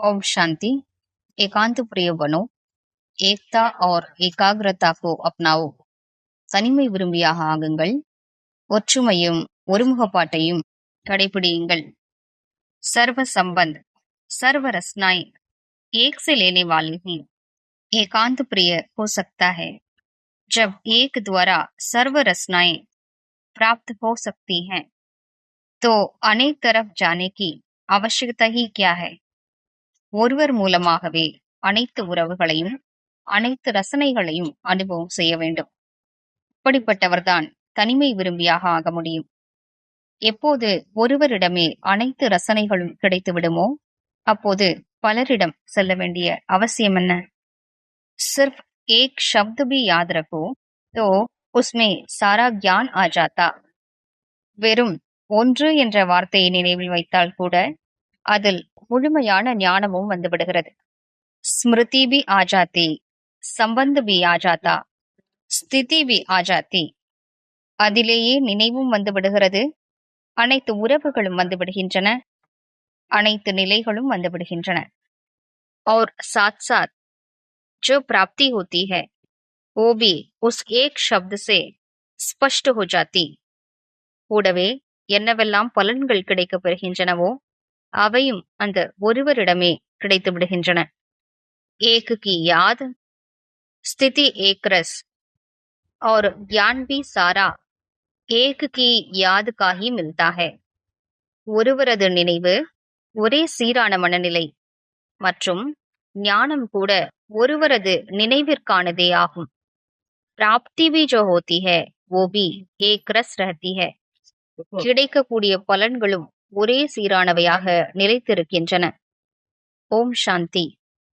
ओम शांति एकांत प्रिय बनो एकता और एकाग्रता को अपनाओ தனிமை விரும்பியாக ஆகுங்கள் ஒற்றுமையும் ஒருமுகப்பாட்டையும் கடைபிடியுங்கள் सर्व संबंध सर्व रचनाएं एक से लेने वाली हैं एकांत प्रिय हो सकता है जब एक द्वारा सर्व रचनाएं प्राप्त हो सकती हैं तो अनेक तरफ जाने की आवश्यकता ही क्या है ஒருவர் மூலமாகவே அனைத்து உறவுகளையும் அனைத்து ரசனைகளையும் அனுபவம் செய்ய வேண்டும் இப்படிப்பட்டவர்தான் தனிமை விரும்பியாக ஆக முடியும் எப்போது ஒருவரிடமே அனைத்து ரசனைகளும் கிடைத்து விடுமோ அப்போது பலரிடம் செல்ல வேண்டிய அவசியம் என்ன सिर्फ एक शब्द भी याद रखो तो उसमें सारा ज्ञान आ जाता வெறும் ஒன்று என்ற வார்த்தையை நினைவில் வைத்தால் கூட அதில் முழுமையான ஞானமும் வந்துவிடுகிறது ஸ்மிருதி பி ஆஜாத்தி சம்பந்த பி ஆஜாத்தா ஸ்திதி பி ஆஜாத்தி அதிலேயே நினைவும் வந்து விடுகிறது அனைத்து உறவுகளும் வந்து விடுகின்றன அனைத்து நிலைகளும் வந்து விடுகின்றன और साथ साथ जो प्राप्ति होती है वो भी उस एक शब्द से स्पष्ट हो जाती கூடவே என்னவெல்லாம் பலன்கள் கிடைக்கப் பெறுகின்றனவோ அவையும் அந்த ஒருவரிடமே கிடைத்து விடுகின்றன एक की याद स्थिति एक रस और ज्ञान भी सारा एक की याद का ही मिलता है ஒருவரது நினைவு ஒரே சீரான மனநிலை மற்றும் ஞானம் கூட ஒருவரது நினைவிற்கானதே ஆகும் प्राप्ति भी जो होती है वो भी एक रस रहती है கிடைக்கக்கூடிய பலன்களும் ஒரே சீரானவையாக நிலைத்திருக்கின்றன. ஓம் சாந்தி.